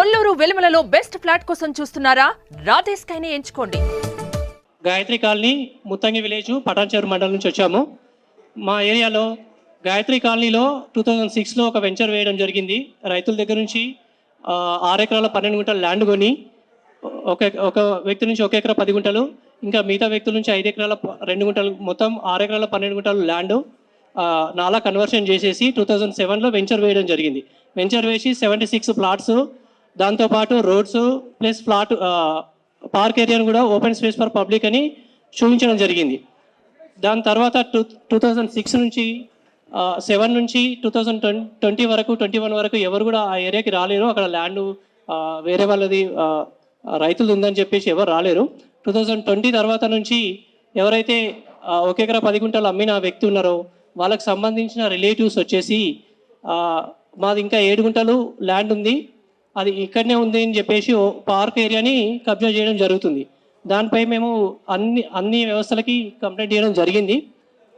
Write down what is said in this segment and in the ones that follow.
Kolluru వెలుమలలో best flat కోసం చూస్తున్నారా? రాధే కైనే ఎంచుకోండి. గాయత్రి కాలనీ ముత్తంగి విలేజ్ పటాన్చేరు మండలం నుంచి వచ్చాము. మా ఏరియాలో గాయత్రి కాలనీలో టూ థౌజండ్ సిక్స్లో ఒక వెంచర్ వేయడం జరిగింది. రైతుల దగ్గర నుంచి ఆరు ఎకరాల పన్నెండు గుంటల ల్యాండ్ కొని ఒక ఒక వ్యక్తి నుంచి ఒక ఎకరా పది గుంటలు ఇంకా మిగతా వ్యక్తుల నుంచి ఐదు ఎకరాల రెండు గుంటలు మొత్తం ఆరు ఎకరాల పన్నెండు గుంటలు ల్యాండ్ నాలా కన్వర్షన్ చేసేసి టూ థౌజండ్ సెవెన్లో వెంచర్ వేయడం జరిగింది. వెంచర్ వేసి సెవెంటీ సిక్స్ ప్లాట్స్ దాంతోపాటు రోడ్స్ ప్లస్ ఫ్లాట్ పార్క్ ఏరియాను కూడా ఓపెన్ స్పేస్ ఫర్ పబ్లిక్ అని చూపించడం జరిగింది. దాని తర్వాత టూ టూ థౌజండ్ సిక్స్ నుంచి సెవెన్ నుంచి టూ థౌజండ్ ట్వంటీ వరకు ట్వంటీ వన్ వరకు ఎవరు కూడా ఆ ఏరియాకి రాలేరు. అక్కడ ల్యాండ్ వేరే వాళ్ళది రైతులు ఉందని చెప్పేసి ఎవరు రాలేరు. టూ థౌజండ్ ట్వంటీ తర్వాత నుంచి ఎవరైతే ఒకే ఒక ఎకరా పది గుంటలు అమ్మిన వ్యక్తి ఉన్నారో వాళ్ళకి సంబంధించిన రిలేటివ్స్ వచ్చేసి మాది ఇంకా ఏడు గుంటలు ల్యాండ్ ఉంది. అది ఇక్కడనే ఉంది అని చెప్పేసి ఓ పార్క్ ఏరియాని కబ్జా చేయడం జరుగుతుంది. దానిపై మేము అన్ని అన్ని వ్యవస్థలకి కంప్లైంట్ చేయడం జరిగింది.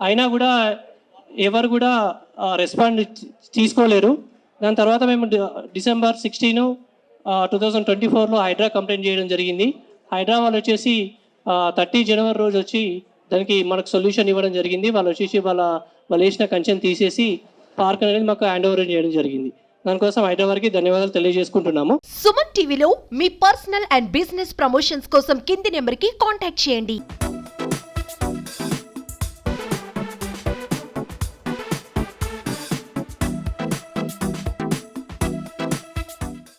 అయినా కూడా ఎవరు కూడా రెస్పాండ్ తీసుకోలేరు. దాని తర్వాత మేము December sixteen two thousand twenty ఫోర్లో హైడ్రా కంప్లైంట్ చేయడం జరిగింది. హైడ్రా వాళ్ళు వచ్చేసి థర్టీ జనవరి రోజు వచ్చి దానికి మనకు సొల్యూషన్ ఇవ్వడం జరిగింది. వాళ్ళు వచ్చేసి వాళ్ళ వాళ్ళు వేసిన కంచెని తీసేసి పార్క్ అనేది మాకు హ్యాండ్ ఓవర్ చేయడం జరిగింది. దానికోసం ఐటమ్ వారికి ధన్యవాదాలు తెలియజేసుకుంటున్నాము. సుమన్ టీవీలో మీ పర్సనల్ అండ్ బిజినెస్ ప్రమోషన్స్ కోసం కింది నెంబర్కి కాంటాక్ట్ చేయండి.